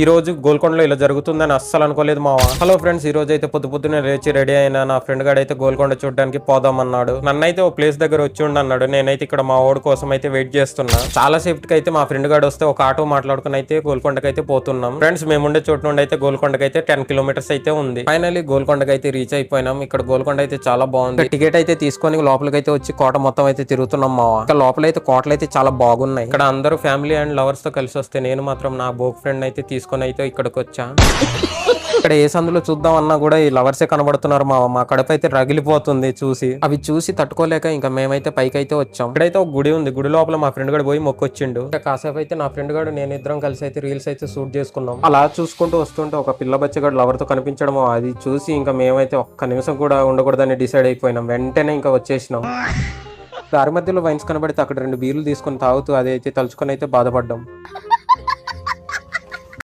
ఈ రోజు గోల్కొండలో ఇలా జరుగుతుందని అస్సలు అనుకోలేదు మావా. హలో ఫ్రెండ్స్ ఈ రోజు అయితే పొద్దు పొద్దునే లేచి రెడీ అయినా నా ఫ్రెండ్ గాడు అయితే గోల్కొండ చూడడానికి పోదాం అన్నాడు నన్నైతే ఓ ప్లేస్ దగ్గర వచ్చి ఉండి అన్నాడు నేనైతే ఇక్కడ మా ఓడి కోసం అయితే వెయిట్ చేస్తున్నా. చాలా సేఫ్ట్ అయితే మా ఫ్రెండ్ గాడు వస్తే ఒక ఆటో మాట్లాడుకుని అయితే గోల్కొండకి అయితే పోతున్నాం. ఫ్రెండ్స్ మేము ఉండే చోటు నుండి అయితే గోల్కొండకి అయితే టెన్ కిలోమీటర్స్ అయితే ఉంది. ఫైనల్లీ గోల్కొండకి అయితే రీచ్ అయిపోయినాం. ఇక్కడ గోల్కొండ అయితే చాలా బాగుంది. టికెట్ అయితే తీసుకొని లోపలికి అయితే వచ్చి కోట మొత్తం అయితే తిరుగుతున్నాం మావా. ఇక్కడ లోపల అయితే కోటలు అయితే చాలా బాగున్నాయి. ఇక్కడ అందరూ ఫ్యామిలీ అండ్ లవర్స్తో కలిసి వస్తే నేను మాత్రం నా బోక్ ఫ్రెండ్ అయితే తీసుకొని అయితే ఇక్కడికి వచ్చా. ఇక్కడ ఏ సందులో చూద్దాం అన్నా కూడా ఈ లవర్సే కనబడుతున్నారు మా మా కడుపు అయితే రగిలిపోతుంది చూసి. అవి చూసి తట్టుకోలేక ఇంకా మేమైతే పైకి అయితే వచ్చాం. ఇక్కడైతే ఒక గుడి ఉంది. గుడి లోపల మా ఫ్రెండ్ గడు పోయి మొక్కొచ్చిండు. ఇంకా కాసేపు అయితే నా ఫ్రెండ్ గడు నేను ఇద్దరం కలిసి అయితే రీల్స్ అయితే షూట్ చేసుకున్నాం. అలా చూసుకుంటూ వస్తుంటే ఒక పిల్ల బచ్చగాడు లవర్తో కనిపించడం అది చూసి ఇంకా మేమైతే ఒక్క నిమిషం కూడా ఉండకూడదని డిసైడ్ అయిపోయినాం. వెంటనే ఇంకా వచ్చేసినాం. దారి మధ్యలో వైన్స్ కనబడితే అక్కడ రెండు బీర్లు తీసుకొని తాగుతూ అది అయితే తలుచుకొని అయితే బాధపడ్డాం.